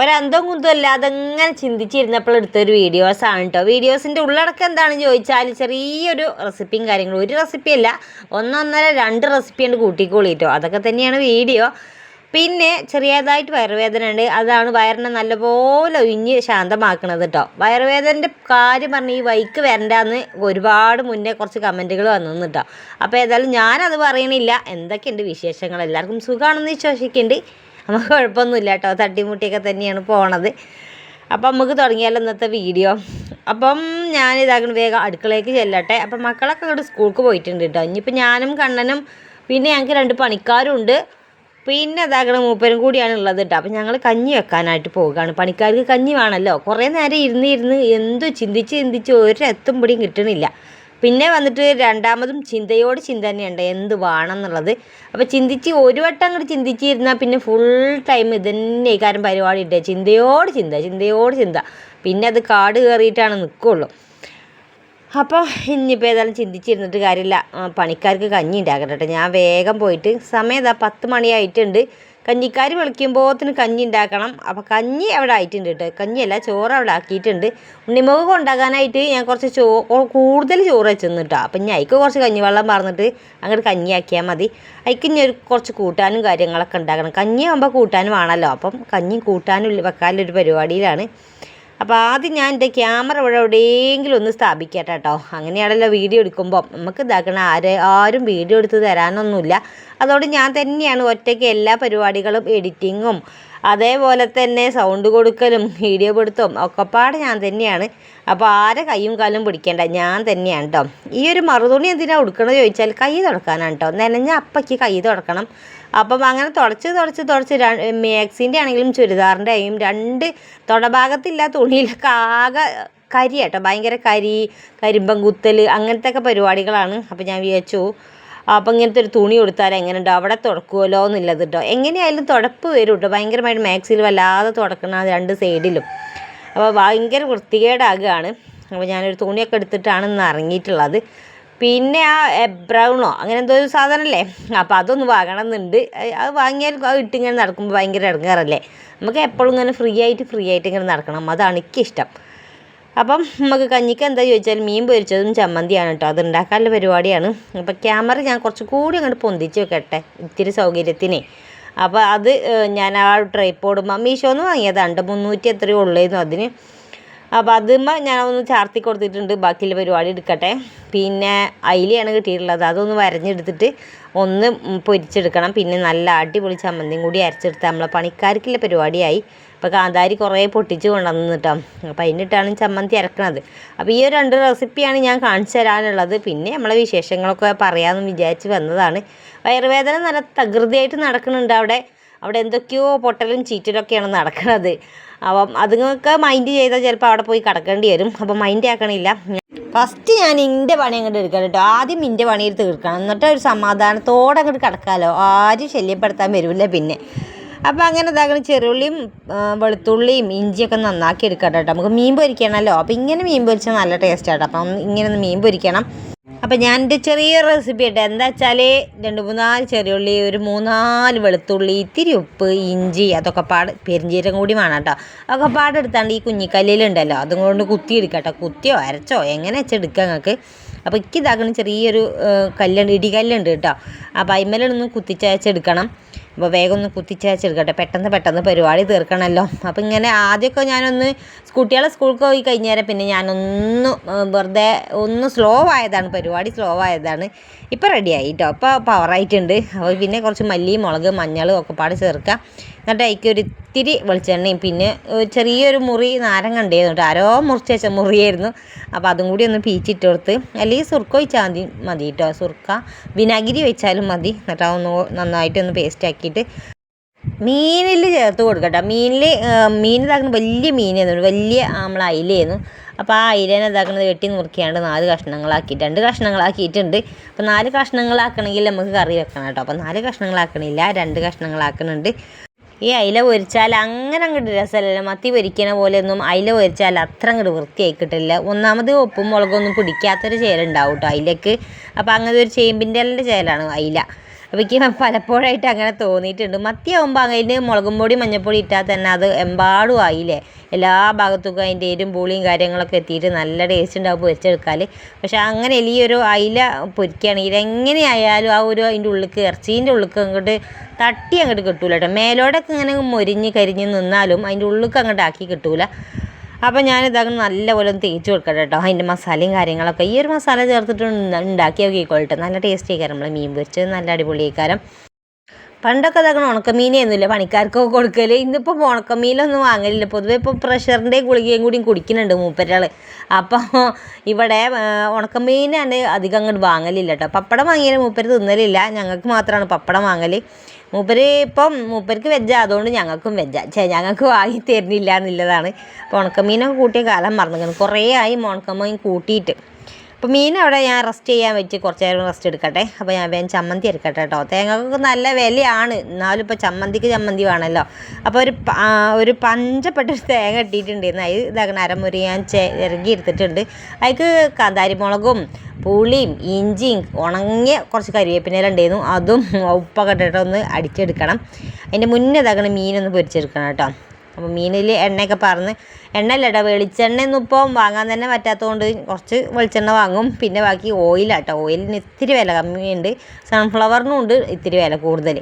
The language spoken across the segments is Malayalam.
ഒരന്തം കുന്തം അല്ലാതെ അങ്ങനെ ചിന്തിച്ചിരുന്നപ്പോൾ എടുത്തൊരു വീഡിയോസാണ് കേട്ടോ വീഡിയോസിന്റെ ഉള്ളടക്കം എന്താണെന്ന് ചോദിച്ചാൽ ചെറിയൊരു റെസിപ്പിയും കാര്യങ്ങളും. ഒരു റെസിപ്പി അല്ല ഒന്നൊന്നര രണ്ട് റെസിപ്പി ഉണ്ട് കൂട്ടിക്കോളി കേട്ടോ അതൊക്കെ തന്നെയാണ് വീഡിയോ പിന്നെ ചെറിയതായിട്ട് വയറുവേദന ഉണ്ട്. അതാണ് വയറിനെ നല്ലപോലെ ഒഴിഞ്ഞ് ശാന്തമാക്കണത് കേട്ടോ വയറുവേദനന്റെ കാര്യം പറഞ്ഞ് ഈ വൈക്ക് വരണ്ടെന്ന് ഒരുപാട് മുന്നേ കുറച്ച് കമന്റുകൾ വന്നു കേട്ടോ അപ്പോൾ ഏതായാലും ഞാനത് പറയണില്ല. എന്തൊക്കെയുണ്ട് വിശേഷങ്ങൾ? എല്ലാവർക്കും സുഖമാണെന്ന് വിശ്വസിക്കുന്നുണ്ട് നമുക്ക് കുഴപ്പമൊന്നുമില്ല കേട്ടോ തട്ടിമുട്ടിയൊക്കെ തന്നെയാണ് പോണത്. അപ്പം നമുക്ക് തുടങ്ങിയാലോ ഇന്നത്തെ വീഡിയോ? അപ്പം ഞാൻ ഇതാക്കണം വേഗം അടുക്കളയ്ക്ക് ചെല്ലട്ടെ. അപ്പം മക്കളൊക്കെ അങ്ങോട്ട് സ്കൂൾക്ക് പോയിട്ടുണ്ട് കേട്ടോ ഇനിയിപ്പോൾ ഞാനും കണ്ണനും പിന്നെ ഞങ്ങൾക്ക് രണ്ട് പണിക്കാരും ഉണ്ട് പിന്നെ ഇതാക്കണ മൂപ്പരും കൂടിയാണ് ഉള്ളത് കേട്ടോ അപ്പം ഞങ്ങൾ കഞ്ഞി വെക്കാനായിട്ട് പോവുകയാണ്. പണിക്കാർക്ക് കഞ്ഞി വേണമല്ലോ കുറേ നേരം ഇരുന്ന് ഇരുന്ന് എന്തോ ചിന്തിച്ച് ചിന്തിച്ച് ഒരു എത്തും പിടിയും കിട്ടണില്ല. പിന്നെ വന്നിട്ട് രണ്ടാമതും ചിന്തയോട് ചിന്ത തന്നെയുണ്ട്. എന്ത് വേണം എന്നുള്ളത് അപ്പോൾ ചിന്തിച്ച് ഒരു വട്ടം അങ്ങോട്ട് ചിന്തിച്ചിരുന്നാൽ പിന്നെ ഫുൾ ടൈം ഇതന്നെ ഈ കാര്യം പരിപാടി ഇട്ടേ. ചിന്തയോട് ചിന്ത ചിന്തയോട് ചിന്ത. പിന്നെ അത് കാട് കയറിയിട്ടാണ് നിൽക്കുള്ളൂ അപ്പോൾ ഇനിയിപ്പോൾ ഏതായാലും ചിന്തിച്ചിരുന്നിട്ട് കാര്യമില്ല. പണിക്കാർക്ക് കഞ്ഞി ഉണ്ടാക്കട്ടെ ഞാൻ വേഗം പോയിട്ട് സമയം ഇതാ പത്ത് മണിയായിട്ടുണ്ട്. കഞ്ഞിക്കാർ തന്നെ കഞ്ഞി ഉണ്ടാക്കണം. അപ്പോൾ കഞ്ഞി അവിടെ ആയിട്ടുണ്ട് കേട്ടോ. കഞ്ഞിയല്ല ചോറ് അവിടെ ആക്കിയിട്ടുണ്ട്. ഉണ്ണിമുഖം ഉണ്ടാക്കാനായിട്ട് ഞാൻ കുറച്ച് ചോ കൂടുതൽ ചോറ് വെച്ചെന്ന് കേട്ടോ. അപ്പം ഇനി അതിക്ക് കുറച്ച് കഞ്ഞി വെള്ളം പറഞ്ഞിട്ട് അങ്ങോട്ട് കഞ്ഞി ആക്കിയാൽ മതി. അതിക്ക് ഇനി ഒരു കുറച്ച് കൂട്ടാനും കാര്യങ്ങളൊക്കെ ഉണ്ടാക്കണം. കഞ്ഞി ആകുമ്പോൾ കൂട്ടാനും വേണമല്ലോ അപ്പം കഞ്ഞി കൂട്ടാനും വെക്കാനൊരു പരിപാടിയിലാണ്. അപ്പോൾ ആദ്യം ഞാൻ എന്റെ ക്യാമറ ഇവിടെ എവിടെയെങ്കിലും ഒന്ന് സ്ഥാപിക്കട്ടെ കേട്ടോ. അങ്ങനെയാണല്ലോ വീഡിയോ എടുക്കുമ്പോൾ നമുക്ക് ഇതാക്കണം ആരെ ആരും വീഡിയോ എടുത്ത് തരാനൊന്നുമില്ല. അതുകൊണ്ട് ഞാൻ തന്നെയാണ് ഒറ്റയ്ക്ക് എല്ലാ പരിപാടികളും എഡിറ്റിങ്ങും അതേപോലെ തന്നെ സൗണ്ട് കൊടുക്കലും വീഡിയോ പിടുത്തവും ഒക്കെപ്പാട് ഞാൻ തന്നെയാണ്. അപ്പോൾ ആരെ കൈയും കാലും പിടിക്കേണ്ട? ഞാൻ തന്നെയാണ് കേട്ടോ ഈ ഒരു മറുതുണി എന്തിനാണ് ഉടുക്കണമെന്ന് ചോദിച്ചാൽ കൈ തുടക്കാനാണ് കേട്ടോ നനഞ്ഞ അപ്പയ്ക്ക് കൈ തുടക്കണം. അപ്പം അങ്ങനെ തുടച്ച് തുടച്ച് തുടച്ച് മാക്സിന്റെ ആണെങ്കിലും ചുരിദാറിന്റെ ആയും രണ്ട് തുടഭാഗത്തില്ല തുണിയിലൊക്കെ ആകെ കരി കേട്ടോ ഭയങ്കര കരി കരിമ്പം കുത്തൽ അങ്ങനത്തെ ഒക്കെ പരിപാടികളാണ്. അപ്പോൾ ഞാൻ വിചാരിച്ചു അപ്പം ഇങ്ങനത്തെ ഒരു തുണി കൊടുത്താൽ എങ്ങനെയുണ്ട്? അവിടെ തുടക്കുമല്ലോ എന്നുള്ളത് കേട്ടോ എങ്ങനെയായാലും തുടപ്പ് വരും കേട്ടോ ഭയങ്കരമായിട്ട് മാക്സിൽ വല്ലാതെ തുടക്കണം രണ്ട് സൈഡിലും. അപ്പോൾ ഭയങ്കര വൃത്തികേടാകുകയാണ്. അപ്പോൾ ഞാനൊരു തുണിയൊക്കെ എടുത്തിട്ടാണ് ഇന്ന് ഇറങ്ങിയിട്ടുള്ളത്. പിന്നെ ആ ബ്രൗണോ അങ്ങനെ എന്തോ ഒരു സാധനമല്ലേ അപ്പോൾ അതൊന്ന് വാങ്ങണം എന്നുണ്ട് അത് വാങ്ങിയാൽ അത് ഇട്ടിങ്ങനെ നടക്കുമ്പോൾ ഭയങ്കര ഇടങ്ങാറല്ലേ? നമുക്ക് എപ്പോഴും ഇങ്ങനെ ഫ്രീ ആയിട്ട് ഫ്രീ ആയിട്ട് ഇങ്ങനെ നടക്കണം. അതാണ് എനിക്കിഷ്ടം. അപ്പം നമുക്ക് കഞ്ഞിക്ക് എന്താ ചോദിച്ചാൽ മീൻ പൊരിച്ചതും ചമ്മന്തിയാണ് കേട്ടോ. അത് ഉണ്ടാക്കാനുള്ള പരിപാടിയാണ്. അപ്പം ക്യാമറ ഞാൻ കുറച്ച് കൂടി അങ്ങോട്ട് പൊന്തിച്ച് വെക്കട്ടെ ഇത്തിരി സൗകര്യത്തിനേ. അപ്പോൾ അത് ഞാൻ ആ ട്രൈപ്പോഡ് മീഷോന്ന് വാങ്ങിയതാണ് മുന്നൂറ്റി എത്രയോ ഉള്ളായിരുന്നു അതിന്. അപ്പോൾ ഞാൻ ഒന്ന് ചാർത്തി കൊടുത്തിട്ടുണ്ട്. ബാക്കിയുള്ള പരിപാടി എടുക്കട്ടെ. പിന്നെ അയിലയാണ് കിട്ടിയിട്ടുള്ളത്. അതൊന്ന് വരഞ്ഞെടുത്തിട്ട് ഒന്ന് പൊരിച്ചെടുക്കണം. പിന്നെ നല്ല അടിപൊളി ചമ്മന്തിയും കൂടി അരച്ചെടുത്ത് നമ്മളെ പണിക്കാർക്കുള്ള പരിപാടിയായി. അപ്പോൾ കാന്താരി കുറേ പൊട്ടിച്ച് കൊണ്ടുവന്നു കേട്ടോ അപ്പോൾ അതിനിട്ടാണ് ചമ്മന്തി അരക്കണത്. അപ്പോൾ ഈ ഒരു രണ്ട് റെസിപ്പിയാണ് ഞാൻ കാണിച്ചു തരാനുള്ളത്. പിന്നെ നമ്മളെ വിശേഷങ്ങളൊക്കെ പറയാമെന്ന് വിചാരിച്ച് വന്നതാണ്. വയറുവേദന നല്ല തകൃതിയായിട്ട് നടക്കുന്നുണ്ട് അവിടെ. അവിടെ എന്തൊക്കെയോ പൊട്ടലും ചീറ്റലൊക്കെയാണ് നടക്കുന്നത് അപ്പം അതുങ്ങൾക്ക് മൈൻഡ് ചെയ്താൽ ചിലപ്പോൾ അവിടെ പോയി കിടക്കേണ്ടി വരും. അപ്പം മൈൻഡ് ആക്കണില്ല. ഫസ്റ്റ് ഞാൻ ഇന്റെ പണി അങ്ങോട്ട് എടുക്കണം കേട്ടോ. ആദ്യം ഇന്റെ പണിയിൽ തീർക്കണം. എന്നിട്ട് ഒരു സമാധാനത്തോടെ അങ്ങോട്ട് കിടക്കാമല്ലോ ആരും ശല്യപ്പെടുത്താൻ വരില്ല പിന്നെ. അപ്പോൾ അങ്ങനെ ഇതാക്കണം ചെറുള്ളിയും വെളുത്തുള്ളിയും ഇഞ്ചിയൊക്കെ നന്നാക്കി എടുക്കാം കേട്ടോ നമുക്ക് മീൻ പൊരിക്കണമല്ലോ അപ്പോൾ ഇങ്ങനെ മീൻ പൊരിച്ചാൽ നല്ല ടേസ്റ്റ് ആട്ടോ. അപ്പം ഇങ്ങനെ ഒന്ന് മീൻ പൊരിക്കണം. അപ്പം ഞാൻ എന്റെ ചെറിയ റെസിപ്പി ആയിട്ട് എന്താ വെച്ചാൽ രണ്ട് മൂന്നാൽ ചെറിയുള്ളി ഒരു മൂന്നാൽ വെളുത്തുള്ളി ഇത്തിരി ഉപ്പ് ഇഞ്ചി അതൊക്കെ പാട് പെരിഞ്ചീരം കൂടി വേണം കേട്ടോ അതൊക്കെ പാടെടുത്താണ്ട് ഈ കുഞ്ഞിക്കല്ലിലുണ്ടല്ലോ അതും കൊണ്ട് കുത്തി എടുക്കട്ടോ കുത്തിയോ അരച്ചോ എങ്ങനെ വെച്ചെടുക്കുക നിങ്ങൾക്ക് അപ്പോൾ ഇക്കിതാക്കണം ചെറിയൊരു കല്ലുണ്ട് ഇടികല്ലുണ്ട് കേട്ടോ അപ്പോൾ അതിന്മേലൊന്ന് കുത്തിച്ചയച്ചെടുക്കണം അപ്പോൾ വേഗം ഒന്ന് കുത്തിച്ചേച്ചെടുക്കട്ടെ പെട്ടെന്ന് പെട്ടെന്ന് പരിപാടി തീർക്കണമല്ലോ അപ്പോൾ ഇങ്ങനെ ആദ്യമൊക്കെ ഞാനൊന്ന് കുട്ടികളെ സ്കൂൾക്ക് പോയി കഴിഞ്ഞേരം പിന്നെ ഞാനൊന്ന് വെറുതെ ഒന്ന് സ്ലോ ആയതാണ്. പരിപാടി സ്ലോ ആയതാണ്. ഇപ്പോൾ റെഡിയായി കേട്ടോ ഇപ്പോൾ പവറായിട്ടുണ്ട് അപ്പോൾ പിന്നെ കുറച്ച് മല്ലി മുളക് മഞ്ഞൾ ഒക്കെ പാടെ ചേർക്കുക എന്നിട്ട് അതിലേക്ക് ഒരു ഇത്തിരി വെളിച്ചെണ്ണയും പിന്നെ ചെറിയൊരു മുറി നാരങ്ങ ഉണ്ടായിരുന്നു ആരോ മുറിച്ച് വെച്ച മുറിയായിരുന്നു. അപ്പോൾ അതും കൂടി ഒന്ന് പീച്ചിട്ട് കൊടുത്ത് അല്ലെങ്കിൽ സുർക്ക ഒഴിച്ചാൽ മതി മതി കേട്ടോ. സുർക്ക വിനാഗിരി വെച്ചാലും മതി. എന്നിട്ട് അതൊന്ന് നന്നായിട്ട് ഒന്ന് പേസ്റ്റ് ആക്കിയിട്ട് മീനിൽ ചേർത്ത് കൊടുക്കട്ടെ മീനിൽ മീൻ ഇതാക്കുന്ന വലിയ മീനായിരുന്നു. വലിയ നമ്മൾ അയിലായിരുന്നു അപ്പോൾ ആ അയിലേനെ ഇതാക്കുന്നത് വെട്ടി നുറുക്കിയാണ്ട് നാല് കഷ്ണങ്ങളാക്കിയിട്ട് രണ്ട് കഷ്ണങ്ങളാക്കിയിട്ടുണ്ട്. അപ്പോൾ നാല് കഷ്ണങ്ങളാക്കണമെങ്കിൽ നമുക്ക് കറി വെക്കണം കേട്ടോ. അപ്പോൾ നാല് കഷ്ണങ്ങളാക്കണില്ല രണ്ട് കഷ്ണങ്ങളാക്കുന്നുണ്ട് ഈ അയില പൊരിച്ചാൽ അങ്ങനെ അങ്ങോട്ട് രസമല്ല മത്തി പൊരിക്കണ പോലെയൊന്നും അയില പൊരിച്ചാൽ അത്ര അങ്ങോട്ട് വൃത്തിയായി കിട്ടില്ല ഒന്നാമത് ഉപ്പും മുളകൊന്നും പിടിക്കാത്തൊരു ചേലുണ്ടാവും കേട്ടോ അയിലക്ക്. അപ്പോൾ അങ്ങനെ ഒരു ചേമ്പിന്റെ ചേലാണ് അയില. അപ്പോൾ എനിക്ക് പലപ്പോഴായിട്ട് അങ്ങനെ തോന്നിയിട്ടുണ്ട്. മത്തിയാവുമ്പോൾ അതിന് മുളകും പൊടി മഞ്ഞൾപ്പൊടി ഇട്ടാൽ തന്നെ അത് എമ്പാടും ആയില്ലേ? എല്ലാ ഭാഗത്തും അതിന്റെ എരും പുളിയും കാര്യങ്ങളൊക്കെ എത്തിയിട്ട് നല്ല ടേസ്റ്റ് ഉണ്ടാവും പൊരിച്ചെടുക്കാൽ പക്ഷേ അങ്ങനെ ഒരു അയില പൊരിക്കുകയാണെങ്കിൽ എങ്ങനെയായാലും ആ ഒരു അതിന്റെ ഉള്ളിക്ക് ഇറച്ചീന്റെ ഉള്ളിക്ക് അങ്ങോട്ട് തട്ടി അങ്ങോട്ട് കിട്ടൂല കേട്ടോ. മേലോടൊക്കെ ഇങ്ങനെ മൊരിഞ്ഞ് കരിഞ്ഞ് നിന്നാലും അതിന്റെ ഉള്ളിലേക്ക് അങ്ങോട്ട് ആക്കി കിട്ടൂല. അപ്പോൾ ഞാനിതങ്ങനെ നല്ലപോലെ ഒന്ന് തേച്ച് കൊടുക്കട്ടെ കേട്ടോ അതിന്റെ മസാലയും കാര്യങ്ങളൊക്കെ ഈ ഒരു മസാല ചേർത്തിട്ട് ഉണ്ടാക്കി നോക്കിക്കോളട്ടെ നല്ല ടേസ്റ്റ് ആയിക്കാരം നമ്മൾ മീൻ പൊരിച്ചത് നല്ല അടിപൊളിയായിക്കാരം പണ്ടൊക്കെ ഇതാക്കണം ഉണക്കമീനെയൊന്നുമില്ല പണിക്കാർക്കൊക്കെ കൊടുക്കൽ ഇന്നിപ്പോൾ ഉണക്കമീനൊന്നും വാങ്ങലില്ല. പൊതുവേ ഇപ്പോൾ പ്രഷറിന്റെ ഗുളികയും കൂടിയും കുടിക്കുന്നുണ്ട് മൂപ്പരാൾ അപ്പോൾ ഇവിടെ ഉണക്കമീനാണ് അധികം അങ്ങോട്ട് വാങ്ങലില്ല കേട്ടോ പപ്പടം വാങ്ങിയാലും മൂപ്പര് തിന്നലില്ല. ഞങ്ങൾക്ക് മാത്രമാണ് പപ്പടം വാങ്ങൽ മൂപ്പര് ഇപ്പം മൂപ്പർക്ക് വെജ്ജാ അതുകൊണ്ട് ഞങ്ങൾക്കും വെജ്ജാ. ചേ ഞങ്ങൾക്ക് വാങ്ങി തരുന്നില്ല എന്നുള്ളതാണ്. അപ്പോൾ ഉണക്കമീനൊക്കെ കൂട്ടിയ കാലം മറന്നു. കുറേ ആയി ഉണക്കമീൻ കൂട്ടിയിട്ട്. അപ്പോൾ മീൻ അവിടെ ഞാൻ റെസ്റ്റ് ചെയ്യാൻ വെച്ച് കുറച്ച് നേരം റെസ്റ്റ് എടുക്കട്ടെ. അപ്പോൾ ഞാൻ വേഗം ചമ്മന്തി എടുക്കട്ടെ കേട്ടോ. തേങ്ങക്കൊക്കെ നല്ല വിലയാണ്. എന്നാലും ഇപ്പോൾ ചമ്മന്തിക്ക് ചമ്മന്തി വേണമല്ലോ അപ്പോൾ ഒരു ഒരു പഞ്ചപ്പെട്ടൊരു തേങ്ങ ഇട്ടിട്ടുണ്ടായിരുന്നു അത് ഇതാക്കണം അരമുറി ഞാൻ ഇറങ്ങി എടുത്തിട്ടുണ്ട്. അതിക്ക് കാന്താരിമുളകും പുളിയും ഇഞ്ചിയും ഉണങ്ങിയ കുറച്ച് കരിവേപ്പിനെല്ലാം ഉണ്ടായിരുന്നു. അതും ഉപ്പൊക്കെ ഇട്ടിട്ടൊന്ന് അടിച്ചെടുക്കണം. അതിന്റെ മുന്നേ ഇതാക്കണം മീനൊന്ന് പൊരിച്ചെടുക്കണം കേട്ടോ. അപ്പോൾ മീനിൽ എണ്ണയൊക്കെ പറന്ന് എണ്ണ അല്ലട്ടോ വെളിച്ചെണ്ണയൊന്നും ഇപ്പം വാങ്ങാൻ തന്നെ പറ്റാത്തതുകൊണ്ട് കുറച്ച് വെളിച്ചെണ്ണ വാങ്ങും. പിന്നെ ബാക്കി ഓയിലാട്ടോ ഓയിലിന് ഇത്തിരി വില കമ്മിയുണ്ട്. സൺഫ്ലവറിനും ഉണ്ട് ഇത്തിരി വില കൂടുതൽ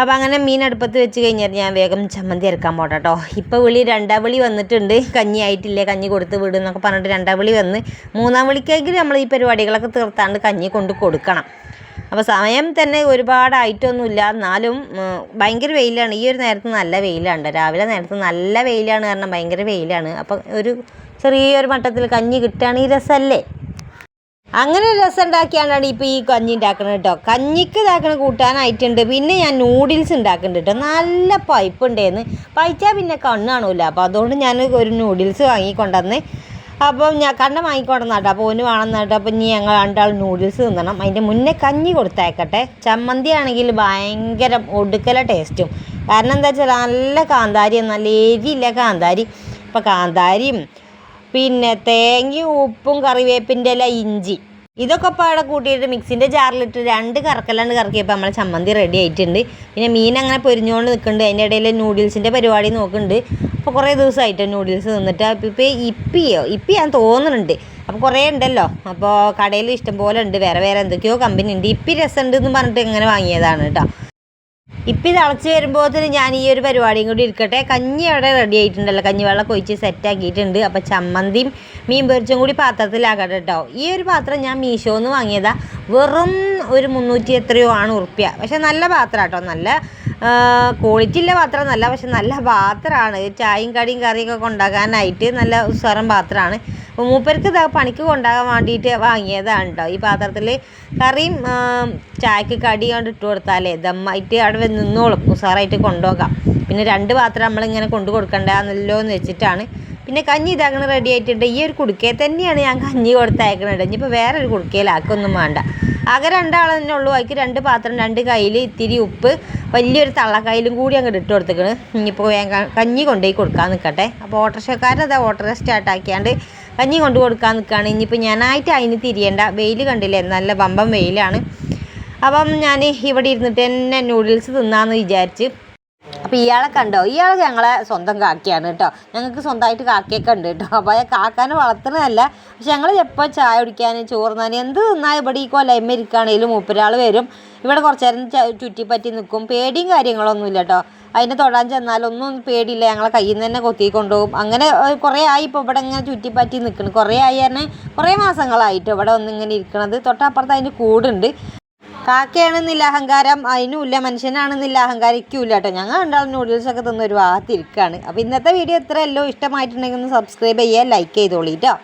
അപ്പോൾ അങ്ങനെ മീൻ അടുപ്പത്ത് വെച്ച് കഴിഞ്ഞാൽ ഞാൻ വേഗം ചമ്മന്തി ഇറക്കാൻ പോട്ടെ കേട്ടോ ഇപ്പോൾ വിളി രണ്ടാം വിളി വന്നിട്ടുണ്ട്. കഞ്ഞി ആയിട്ടില്ലേ കഞ്ഞി കൊടുത്ത് വിടും എന്നൊക്കെ പറഞ്ഞിട്ട് രണ്ടാം വിളി വന്ന് മൂന്നാം വിളിക്കെങ്കിൽ നമ്മൾ ഈ പരിപാടികളൊക്കെ തീർത്താണ്ട് കഞ്ഞി കൊണ്ട് കൊടുക്കണം. അപ്പോൾ സമയം തന്നെ ഒരുപാട് ആയിട്ടൊന്നുമില്ല. എന്നാലും ഭയങ്കര വെയിലാണ്. ഈ ഒരു നേരത്ത് നല്ല വെയിലാണ് രാവിലെ നേരത്ത് നല്ല വെയിലാണ് കാരണം ഭയങ്കര വെയിലാണ്. അപ്പം ഒരു ചെറിയൊരു മട്ടത്തിൽ കഞ്ഞി കിട്ടുകയാണെങ്കിൽ രസമല്ലേ അങ്ങനെ ഒരു രസം ഉണ്ടാക്കിയാണ്ടാണ് ഇപ്പോൾ ഈ കഞ്ഞി ഉണ്ടാക്കുന്നത് കേട്ടോ കഞ്ഞിക്ക് ഇതാക്കണ കൂട്ടാനായിട്ടുണ്ട്. പിന്നെ ഞാൻ നൂഡിൽസ് ഉണ്ടാക്കുന്നുണ്ട് കേട്ടോ നല്ല പൈപ്പ് ഉണ്ടായിരുന്നു പൈച്ചാൽ പിന്നെ കണ്ണ് കാണൂല. അപ്പോൾ അതുകൊണ്ട് ഞാൻ ഒരു നൂഡിൽസ് വാങ്ങിക്കൊണ്ടുവന്ന് അപ്പം ഞാൻ കണ്ണ വാങ്ങിക്കൊണ്ടുവന്നാട്ടോ അപ്പോൾ ഓന് കേട്ടോ അപ്പം ഇനി ഞങ്ങൾ രണ്ടാൾ നൂഡിൽസ് തിന്നണം. അതിന്റെ മുന്നേ കഞ്ഞി കൊടുത്തേക്കട്ടെ ചമ്മന്തി ആണെങ്കിൽ ഭയങ്കര ഒടുക്കല ടേസ്റ്റും കാരണം എന്താ വെച്ചാൽ നല്ല കാന്താരി നല്ല എരിയില്ല കാന്താരി. അപ്പോൾ കാന്താരിയും പിന്നെ തേങ്ങയും ഉപ്പും കറിവേപ്പിന്റെ ഇല ഇഞ്ചി. ഇതൊക്കെ പാടെ കൂട്ടിയിട്ട് മിക്സിന്റെ ജാറിലിട്ട് രണ്ട് കറക്കല്ലാണ്ട് കറക്കിയപ്പോൾ നമ്മളെ ചമ്മന്തി റെഡി ആയിട്ടുണ്ട്. പിന്നെ മീൻ അങ്ങനെ പൊരിഞ്ഞുകൊണ്ട് നിൽക്കുന്നുണ്ട് അതിന്റെ ഇടയിൽ നൂഡിൽസിന്റെ പരിപാടി നോക്കുന്നുണ്ട്. അപ്പോൾ കുറേ ദിവസമായിട്ട് നൂഡിൽസ് തിന്നിട്ട്. അപ്പോൾ ഇപ്പോൾ ഇപ്പിയോ? ഇപ്പി ഞാൻ തോന്നുന്നുണ്ട്. അപ്പോൾ കുറേ ഉണ്ടല്ലോ. അപ്പോൾ കടയിൽ ഇഷ്ടംപോലെ ഉണ്ട്. വേറെ വേറെ എന്തൊക്കെയോ കമ്പനി ഉണ്ട്. ഇപ്പി രസമുണ്ട് എന്ന് പറഞ്ഞിട്ട് ഇങ്ങനെ വാങ്ങിയതാണ് കേട്ടോ. ഇപ്പം ഇത് അളച്ച് വരുമ്പോഴത്തേന് ഞാൻ ഈ ഒരു പരിപാടിയും കൂടി ഇരിക്കട്ടെ. കഞ്ഞി അവിടെ റെഡി ആയിട്ടുണ്ടല്ലോ. കഞ്ഞി വെള്ളം കൊഴിച്ച് സെറ്റ് ആക്കിയിട്ടുണ്ട്. അപ്പം ചമ്മന്തിയും മീൻ പൊരിച്ചും കൂടി പാത്രത്തിലാക്കട്ടെ കേട്ടോ ഈ ഒരു പാത്രം ഞാൻ മീഷോന്ന് വാങ്ങിയതാണ് വെറും ഒരു മുന്നൂറ്റി എത്രയോ ആണ് ഉറുപ്പ്യ. പക്ഷെ നല്ല പാത്രം കേട്ടോ നല്ല ക്വാളിറ്റി ഉള്ള പാത്രം നല്ല പക്ഷെ നല്ല പാത്രമാണ് ചായയും കടിയും കറിയൊക്കെ ഉണ്ടാക്കാനായിട്ട് നല്ല ഉസ്സാരം പാത്രമാണ് മൂപ്പർക്ക് ഇതാ പണിക്ക് കൊണ്ടാകാൻ വേണ്ടിയിട്ട് വാങ്ങിയതാണ് കേട്ടോ ഈ പാത്രത്തിൽ കറിയും ചായക്ക് കടി കൊണ്ട് ഇട്ട് കൊടുത്താലേ ദമ്മായിട്ട് അവിടെ നിന്നോളും. ഉസാറായിട്ട് കൊണ്ടുപോകാം. പിന്നെ രണ്ട് പാത്രം നമ്മളിങ്ങനെ കൊണ്ടു കൊടുക്കണ്ടല്ലോ എന്ന് വെച്ചിട്ടാണ്. പിന്നെ കഞ്ഞി ഇതാക്കണ റെഡി ആയിട്ടുണ്ട്. ഈ ഒരു കുടുക്കയെ തന്നെയാണ് ഞാൻ കഞ്ഞി കൊടുത്തയക്കണത്. ഇനിയിപ്പോൾ വേറെ ഒരു കുടുക്കയിലാക്കൊന്നും വേണ്ട. ആകെ രണ്ടാൾ തന്നെ ഉള്ളൂ. അതിക്ക് രണ്ട് പാത്രം രണ്ട് കയ്യിൽ ഇത്തിരി ഉപ്പ് വലിയൊരു തള്ളക്കയിലും കൂടി അങ്ങോട്ട് ഇട്ട് കൊടുത്തേക്കണ്. ഇനിയിപ്പോൾ വേഗം കഞ്ഞി കൊണ്ടുപോയി കൊടുക്കാൻ നിൽക്കട്ടെ അപ്പോൾ ഓട്ടോറിക്ഷക്കാരനതാ ഓട്ടോറിക്ഷ സ്റ്റാർട്ടാക്കിയാണ്ട് കഞ്ഞി കൊണ്ട് കൊടുക്കാൻ നിൽക്കുകയാണ് ഇനിയിപ്പോൾ ഞാനായിട്ട് അതിന് തിരിയേണ്ട. വെയിൽ കണ്ടില്ലേ? നല്ല വമ്പം വെയിലാണ്. അപ്പം ഞാൻ ഇവിടെ ഇരുന്നിട്ട് തന്നെ നൂഡിൽസ് തിന്നാന്ന് വിചാരിച്ച്. അപ്പോൾ ഇയാളെ കണ്ടോ? ഇയാൾ ഞങ്ങളെ സ്വന്തം കാക്കയാണ് കേട്ടോ. ഞങ്ങൾക്ക് സ്വന്തമായിട്ട് കാക്കയൊക്കെ ഉണ്ട് കേട്ടോ. അപ്പോൾ ആ കാക്കാനെ വളർത്തുന്നതല്ല. പക്ഷെ ഞങ്ങൾ എപ്പോൾ ചായ കുടിക്കാൻ ചോറുന്നാൻ എന്ത് തിന്നാൽ ഇവിടെ ഈ കൊല്ലമ്മ ഇരിക്കുകയാണെങ്കിലും മൂപ്പരാൾ വരും. ഇവിടെ കുറച്ച് നേരം ചുറ്റിപ്പറ്റി നിൽക്കും പേടിയും കാര്യങ്ങളൊന്നുമില്ല കേട്ടോ. അതിനെ തൊടാൻ ചെന്നാലൊന്നും പേടിയില്ല. ഞങ്ങളെ കയ്യിൽ നിന്ന് തന്നെ കൊത്തി കൊണ്ടുപോകും അങ്ങനെ കുറേ ആയി ഇപ്പോൾ ഇവിടെ ഇങ്ങനെ ചുറ്റിപ്പറ്റി നിൽക്കുന്നു കുറേ ആയി പറഞ്ഞാൽ കുറേ മാസങ്ങളായിട്ട് ഇവിടെ ഒന്നിങ്ങനെ ഇരിക്കണത്. തൊട്ടപ്പുറത്ത് അതിന് കൂടുണ്ട്. കാക്കയാണെന്നില്ല അഹങ്കാരം അതിനുമില്ല. മനുഷ്യനാണെന്നില്ല അഹങ്കാരിക്കൂല കേട്ടോ. ഞങ്ങൾ രണ്ടാളും നൂഡിൽസൊക്കെ തിന്ന് ഒരു ഭാഗത്തിരിക്കുകയാണ് അപ്പോൾ ഇന്നത്തെ വീഡിയോ എത്രയല്ലോ ഇഷ്ടമായിട്ടുണ്ടെങ്കിൽ ഒന്ന് സബ്സ്ക്രൈബ് ചെയ്യുക ലൈക്ക് ചെയ്തോളൂ കേട്ടോ.